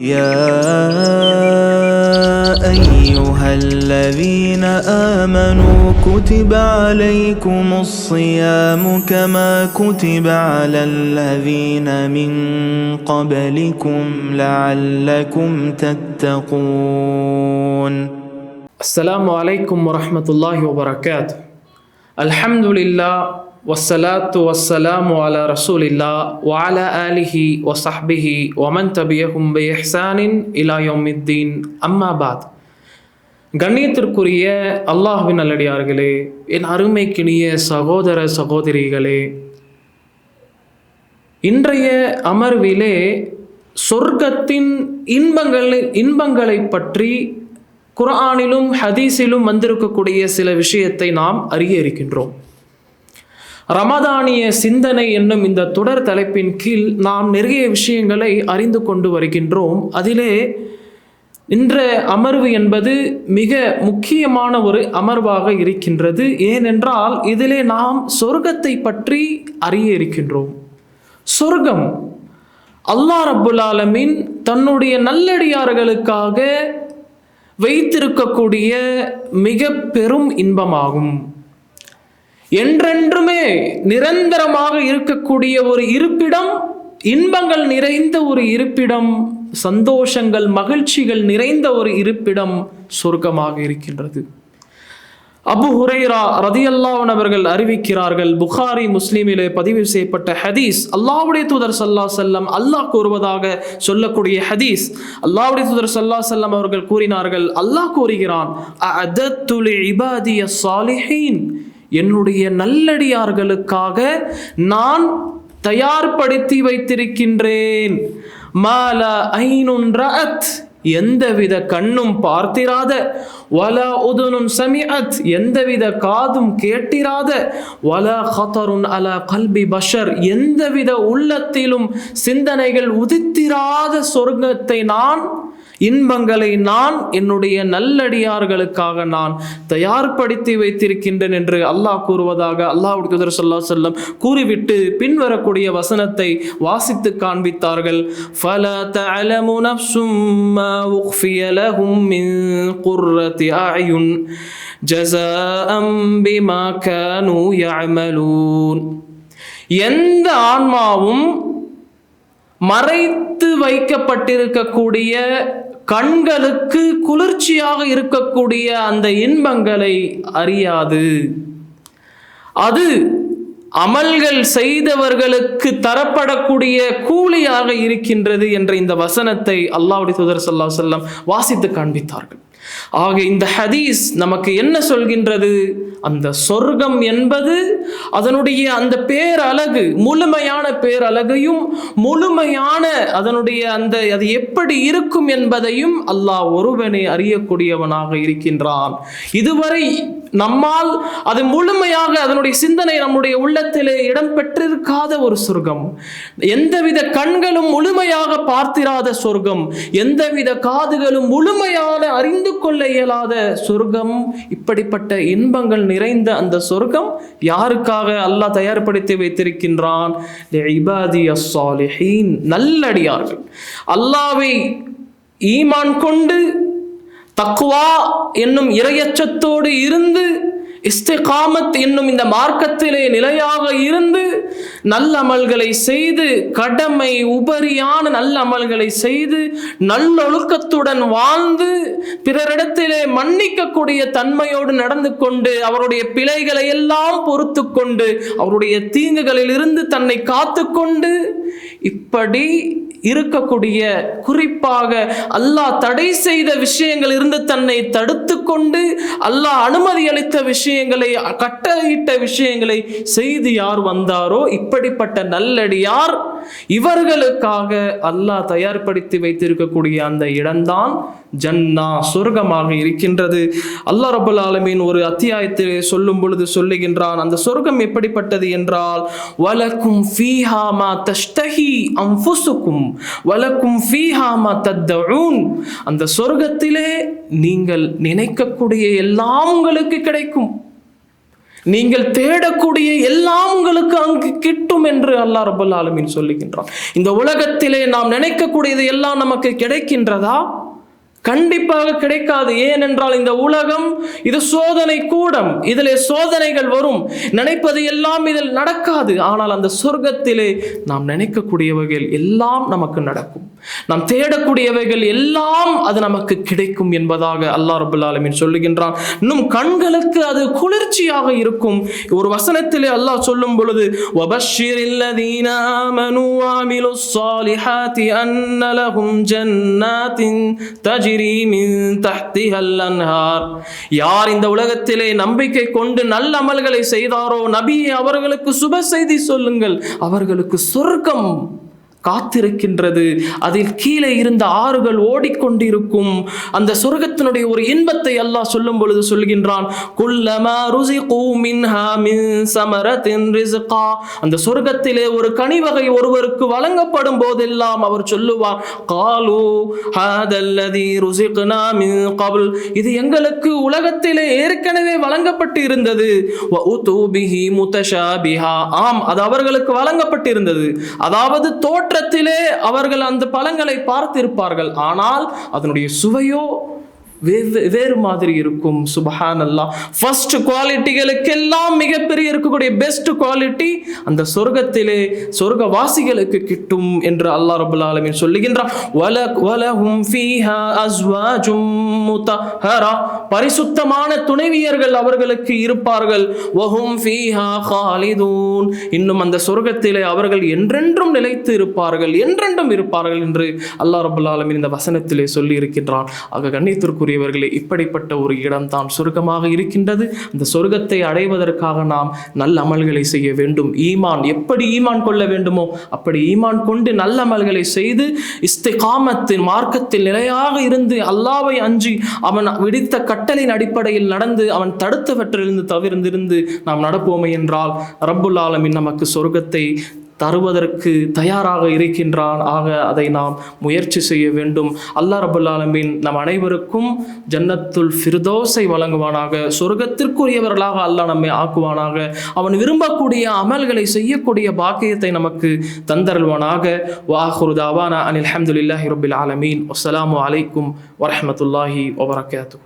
يا أيها الذين آمنوا كتب عليكم الصيام كما كتب على الذين من قبلكم لعلكم تتقون. السلام عليكم ورحمة الله وبركاته. الحمد لله வசலாத்து வசலாம் வால ரசூலில்லா வால ஆலிஹி வசஹ்பிஹி ஒமன் தபிய தபியஹும் ஹசானின் இலா யோமித்தீன் அம்மாபாத் கண்ணியத்திற்குரிய அல்லாஹுவின் நல்லடியார்களே என் அருமைக்கினிய சகோதர சகோதரிகளே இன்றைய அமர்விலே சொர்க்கத்தின் இன்பங்களை இன்பங்களை பற்றி குரானிலும் ஹதீஸிலும் வந்திருக்கக்கூடிய சில விஷயத்தை நாம் அறிய இருக்கின்றோம். ரமதானிய சிந்தனை என்னும் இந்த தொடர் தலைப்பின் கீழ் நாம் நிறைய விஷயங்களை அறிந்து கொண்டு வருகின்றோம். அதிலே இன்ற அமர்வு என்பது மிக முக்கியமான ஒரு அமர்வாக இருக்கின்றது. ஏனென்றால் இதிலே நாம் சொர்க்கத்தை பற்றி அறிய இருக்கின்றோம். சொர்க்கம் அல்லாஹ் அபுல் ஆலமின் தன்னுடைய நல்லடியார்களுக்காக வைத்திருக்கக்கூடிய மிக பெரும் இன்பமாகும். என்றென்றுமே நிரந்தரமாக இருக்கக்கூடிய ஒரு இருப்பிடம் இன்பங்கள் நிறைந்த ஒரு இருப்பிடம் சந்தோஷங்கள் மகிழ்ச்சிகள் நிறைந்த ஒரு இருப்பிடம் சொர்க்கமாக இருக்கின்றது. அபு ஹுரைரா ரதியல்லாவன் அவர்கள் அறிவிக்கிறார்கள் புகாரி முஸ்லீமிலே பதிவு செய்யப்பட்ட ஹதீஸ் அல்லாவுடைய தூதர் சல்லா செல்லம் அல்லாஹ் கூறுவதாக சொல்லக்கூடிய ஹதீஸ். அல்லாவுடைய தூதர் சல்லா செல்லம் அவர்கள் கூறினார்கள் அல்லாஹ் கூறுகிறான் என்னுடைய நல்லடியார்களுக்காக நான் தயார்படுத்தி வைத்திருக்கின்றேன். மால ஐனுன் எந்தவித கண்ணும் பார்த்திராத. வல உதுனும் சமிஅத். எந்தவித காதும் கேட்டிராத. வல ஹதருன் அல கல்பி பஷர். எந்தவித உள்ளத்திலும் சிந்தனைகள் உதித்திராத சொர்க்கத்தை நான் இன்பங்களை நான் என்னுடைய நல்லடியார்களுக்காக நான் தயார்படுத்தி வைத்திருக்கின்றேன் என்று அல்லாஹ் கூறுவதாக அல்லாஹ்வுடைய தூதர் செல்லம் கூறிவிட்டு பின்வரக்கூடிய வசனத்தை வாசித்து காண்பித்தார்கள். ஃபல தஅலமு நஃப்சும் மா உக்ஃபிய லஹும் மின் குர்ரத்தி அயுன் ஜஸாஅம் பிமா எந்த ஆன்மாவும் மறைத்து வைக்கப்பட்டிருக்கக்கூடிய கண்களுக்கு குளிர்ச்சியாக இருக்கக்கூடிய அந்த இன்பங்களை அறியாது. அது அமல்கள் செய்தவர்களுக்கு தரப்படக்கூடிய கூலியாக இருக்கின்றது என்ற இந்த வசனத்தை அல்லாவுடைய தூதர் சல்லா செல்லம் வாசித்து காண்பித்தார்கள். ஆக இந்த ஹதீஸ் நமக்கு என்ன சொல்கின்றது? அந்த சொர்க்கம் என்பது அதனுடைய அந்த பேரழகு முழுமையான பேரழகையும் முழுமையான அதனுடைய அந்த அது எப்படி இருக்கும் என்பதையும் அல்லாஹ் ஒருவனை அறியக்கூடியவனாக இருக்கின்றான். இதுவரை நம்மால் அது முழுமையாக அதனுடைய சிந்தனை நம்முடைய உள்ளத்திலே இடம் பெற்றிருக்காத ஒரு சொர்க்கம். எந்தவித கண்களும் முழுமையாக பார்த்திராத சொர்க்கம். எந்தவித காதுகளும் முழுமையான அறிந்து கொள்ள இயலாத சொர்க்கம். இப்படிப்பட்ட இன்பங்கள் நிறைந்த அந்த சொர்க்கம் யாருக்காக அல்லாஹ் தயார்படுத்தி வைத்திருக்கின்றான்? நல்லடியார்கள். அல்லாவை ஈமான் கொண்டு தக்குவா என்னும் இரையச்சத்தோடு இருந்து இஸ்திகாமத் என்னும் இந்த மார்க்கத்திலே நிலையாக இருந்து நல்லமல்களை செய்து கடமை உபரியான நல்ல அமல்களை செய்து நல்லொழுக்கத்துடன் வாழ்ந்து பிறரிடத்திலே மன்னிக்கக்கூடிய தன்மையோடு நடந்து கொண்டு அவருடைய பிழைகளை எல்லாம் பொறுத்து கொண்டு அவருடைய தீங்குகளில் இருந்து தன்னை காத்து கொண்டு இப்படி இருக்கக்கூடிய குறிப்பாக அல்லாஹ் தடை செய்த விஷயங்கள் இருந்து தன்னை தடுத்து கொண்டு அல்லாஹ் அனுமதி அளித்த விஷயங்களை கட்டளையிட்ட விஷயங்களை செய்து யார் வந்தாரோ இப்படிப்பட்ட நல்லடியார் இவர்களுக்காக அல்லாஹ் தயார்படுத்தி வைத்திருக்கக்கூடிய அந்த இடம்தான் ஜன்னா சொர்க்கமாக இருக்கின்றது. அல்லாஹ் ரபுல் ஆலமீன் ஒரு அத்தியாயத்தில் சொல்லும் பொழுது சொல்லுகின்றான் அந்த சொர்க்கம் எப்படிப்பட்டது என்றால் வலக்கும் ஃபீஹாமா தஷ்டஹி அம்ஃபுசுக்கும் வலக்கும் ஃபீஹா மா அந்த சொர்க்கத்திலே நீங்கள் நினைக்கக்கூடிய எல்லாம் உங்களுக்கு கிடைக்கும். நீங்கள் தேடக்கூடிய எல்லாம் உங்களுக்கு அங்கு கிட்டும் என்று அல்லாஹ் ரபுல் ஆலமீன் சொல்லுகின்றான். இந்த உலகத்திலே நாம் நினைக்கக்கூடியது எல்லாம் நமக்கு கிடைக்கின்றதா? கண்டிப்பாக கிடைக்காது. ஏனென்றால் இந்த உலகம் இது சோதனை கூடம். இதில் சோதனைகள் வரும். நினைப்பது எல்லாம் இதில் நடக்காது. ஆனால் அந்த சொர்க்கத்திலே நாம் நினைக்கக்கூடிய வகையில் எல்லாம் நமக்கு நடக்கும். நாம் தேடக்கூடியவைகள் எல்லாம் அது நமக்கு கிடைக்கும் என்பதாக அல்லாஹ் ரபுல் ஆலமீன் சொல்லுகின்றான் இன்னும் கண்களுக்கு அது குளிர்ச்சியாக இருக்கும் ஒரு வசனத்திலே அல்லாஹ் சொல்லும் பொழுது وَبَشِّرِ الَّذِينَ آمَنُوا وَعَمِلُوا الصَّالِحَاتِ أَنَّ لَهُمْ جَنَّاتٍ تَجْرِي مِن تَحْتِهَا الْأَنْهَارُ யார் இந்த உலகத்திலே நம்பிக்கை கொண்டு நல்ல அமல்களை செய்தாரோ நபியே அவர்களுக்கு சுப செய்தி சொல்லுங்கள் அவர்களுக்கு சொர்க்கம் காத்திருக்கின்றது. அதில் கீழே இருந்த ஆறுகள் ஓடிக்கொண்டிருக்கும். அந்த சொர்க்கத்தினுடைய ஒரு இன்பத்தை அல்லாஹ் சொல்லும் பொழுது சொல்கின்றான் ருசிகு மின் அந்த சொர்க்கத்திலே ஒரு கனிவகை ஒருவருக்கு வழங்கப்படும் போதெல்லாம் அவர் சொல்லுவார் காலு மின் கபுல். இது எங்களுக்கு உலகத்திலே ஏற்கனவே வழங்கப்பட்டு இருந்தது வ ஆம் அது அவர்களுக்கு வழங்கப்பட்டிருந்தது. அதாவது தோற்றத்திலே அவர்கள் அந்த பழங்களை பார்த்திருப்பார்கள். ஆனால் அதனுடைய சுவையோ வெவ்வே- வேறு மாதிரி இருக்கும் சுபஹான் அல்லா ஃபர்ஸ்ட் குவாலிட்டிகளுக்கெல்லாம் மிகப்பெரிய இருக்கக்கூடிய பெஸ்ட் குவாலிட்டி அந்த சொர்க்கத்திலே சொர்க்கவாசிகளுக்கு கிட்டும் என்று அல்லாஹ் ரபுல் ஆலமின் சொல்லுகின்றான். வல பரிசுத்தமான துணைவியர்கள் அவர்களுக்கு இருப்பார்கள். வஹும் இன்னும் அந்த சொர்க்கத்திலே அவர்கள் என்றென்றும் நிலைத்து இருப்பார்கள் என்றென்றும் இருப்பார்கள் என்று அல்லாஹ் ரபுல் ஆலமின் இந்த வசனத்திலே சொல்லி இருக்கின்றான் ஆக கண்ணியத்திற்குரியவர்களே இப்படிப்பட்ட ஒரு இடம் தான் சொர்க்கமாக இருக்கின்றது. அந்த சொர்க்கத்தை அடைவதற்காக நாம் நல்ல அமல்களை செய்ய வேண்டும். ஈமான் எப்படி ஈமான் கொள்ள வேண்டுமோ அப்படி ஈமான் கொண்டு நல்ல அமல்களை செய்து இஸ்திகாமத்தின் மார்க்கத்தில் நிலையாக இருந்து அல்லாவை அஞ்சி அவன் விடுத்த கட்டளையின் அடிப்படையில் நடந்து அவன் தடுத்தவற்றிலிருந்து தவிர்ந்திருந்து நாம் நடப்போமே என்றால் ரப்புல் ஆலமின் நமக்கு சொர்க்கத்தை தருவதற்கு தயாராக இருக்கின்றான். ஆக அதை நாம் முயற்சி செய்ய வேண்டும். அல்லாஹ் ரபுல் நம் அனைவருக்கும் ஜன்னத்துல் ஃபிர்தோஸை வழங்குவானாக. சொர்க்கத்திற்குரியவர்களாக அல்லாஹ் நம்மை ஆக்குவானாக. அவன் விரும்பக்கூடிய அமல்களை செய்யக்கூடிய பாக்கியத்தை நமக்கு தந்தருள்வானாக. வாஹுரு தாவானா அனில் அஹமதுல்லாஹி ரபுல் ஆலமீன். அஸ்லாம் அலைக்கும் வரமத்துல்லாஹி வபரகாத்து